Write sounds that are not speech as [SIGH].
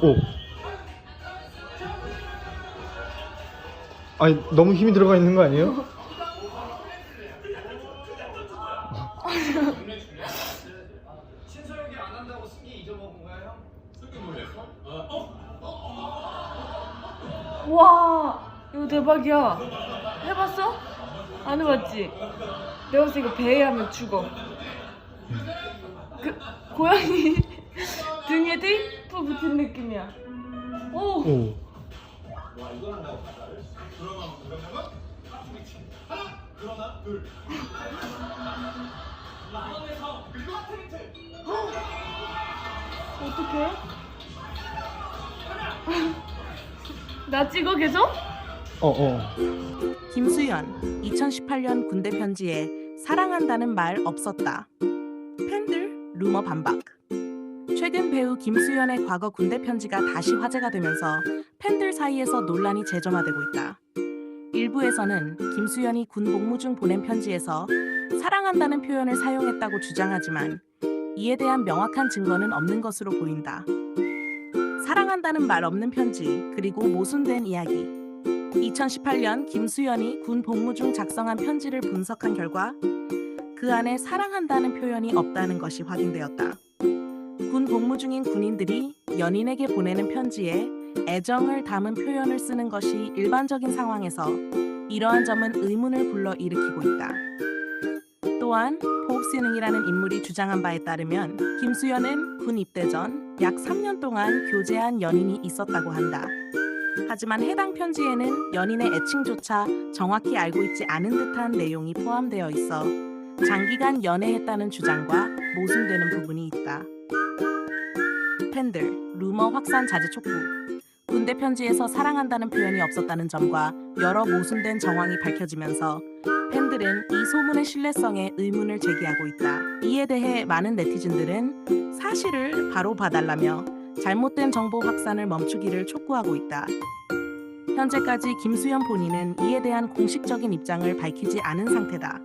오. 아니 너무 힘이 들어가 있는 거 아니에요? 와 이거 대박이야 해봤어? 안 해봤지? 내가 봤을 때 이거 배에 하면 죽어 그 고양이 [LAUGHS] 등에 테이프 붙은 느낌이야 오 오. 어떡해? 나 찍어 계속? 어 어. 김수현 2018년 군대 편지에 사랑한다는 말 없었다. 팬들 루머 반박. 최근 배우 김수현의 과거 군대 편지가 다시 화제가 되면서 팬들 사이에서 논란이 재점화되고 있다. 일부에서는 김수현이 군 복무 중 보낸 편지에서 사랑한다는 표현을 사용했다고 주장하지만 이에 대한 명확한 증거는 없는 것으로 보인다. 사랑한다는 말 없는 편지 그리고 모순된 이야기 2018년 김수현이 군 복무 중 작성한 편지를 분석한 결과 그 안에 사랑한다는 표현이 없다는 것이 확인되었다. 군 복무 중인 군인들이 연인에게 보내는 편지에 애정을 담은 표현을 쓰는 것이 일반적인 상황에서 이러한 점은 의문을 불러 일으키고 있다. 또한 포옥스능이라는 인물이 주장한 바에 따르면 김수현은 군 입대 전 약 3년 동안 교제한 연인이 있었다고 한다. 하지만 해당 편지에는 연인의 애칭조차 정확히 알고 있지 않은 듯한 내용이 포함되어 있어 장기간 연애했다는 주장과 모순되는 부분이 있다. 팬들, 루머 확산 자제 촉구. 군대 편지에서 사랑한다는 표현이 없었다는 점과 여러 모순된 정황이 밝혀지면서 팬들은 이 소문의 신뢰성에 의문을 제기하고 있다. 이에 대해 많은 네티즌들은 사실을 바로 봐달라며 잘못된 정보 확산을 멈추기를 촉구하고 있다. 현재까지 김수현 본인은 이에 대한 공식적인 입장을 밝히지 않은 상태다.